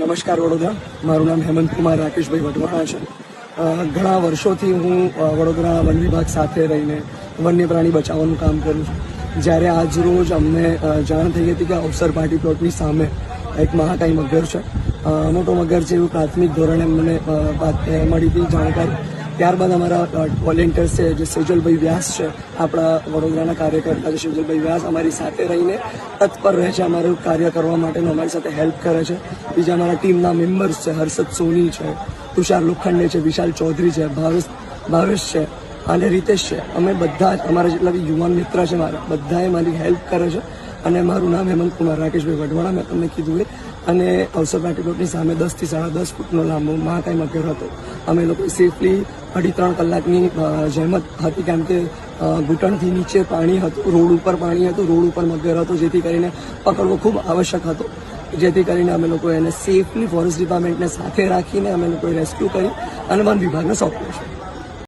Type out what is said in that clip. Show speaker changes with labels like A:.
A: નમસ્કાર વડોદરા. મારું નામ હેમંત કુમાર રાકેશભાઈ વઢવાણા છે. ઘણા વર્ષોથી હું વડોદરા વન વિભાગ સાથે રહીને વન્ય પ્રાણી બચાવવાનું કામ કરું છું. જ્યારે આજ રોજ અમને જાણ થઈ હતી કે અવસર પાર્ટી પ્લોટની સામે એક મહાકાઈ મગર છે. મોટો મગર જેવું પ્રાથમિક ધોરણે મને મળી હતી, જાણકારી. ત્યારબાદ અમારા વોલેન્ટિયર્સ છે, જે સેજલભાઈ વ્યાસ છે, આપણા વડોદરાના કાર્યકર્તા છે, સેજલભાઈ વ્યાસ અમારી સાથે રહીને તત્પર રહે છે, અમારું કાર્ય કરવા માટેનું અમારી સાથે હેલ્પ કરે છે. બીજા અમારા ટીમના મેમ્બર્સ છે, હર્ષદ સોની છે, તુષાર લોખંડે છે, વિશાલ ચૌધરી છે, ભાવેશ ભાવેશ છે, અને રીતેશ છે. અમે બધા જ, અમારા જેટલા બી યુવાન મિત્ર છે, મારા, બધાએ મારી હેલ્પ કરે છે. અને મારું નામ હેમંત કુમાર રાકેશભાઈ વઢવાણા, મેં તમને કીધું એ. અને અવસર પાર્ટી પ્લોટની સામે દસથી સાડા દસ ફૂટનો લાંબો મહાકાય મગર હતો. અમે લોકો સેફલી અઢી ત્રણ કલાકની જહેમત હતી કેમ કે ઘૂંટણથી નીચે પાણી હતું, રોડ ઉપર પાણી હતું, રોડ ઉપર મગર હતો, જેથી કરીને પકડવો ખૂબ આવશ્યક હતો. જેથી કરીને અમે લોકો એને સેફલી ફોરેસ્ટ ડિપાર્ટમેન્ટને સાથે રાખીને અમે લોકોએ રેસ્ક્યુ કરી અને વન વિભાગને સોંપ્યું છે.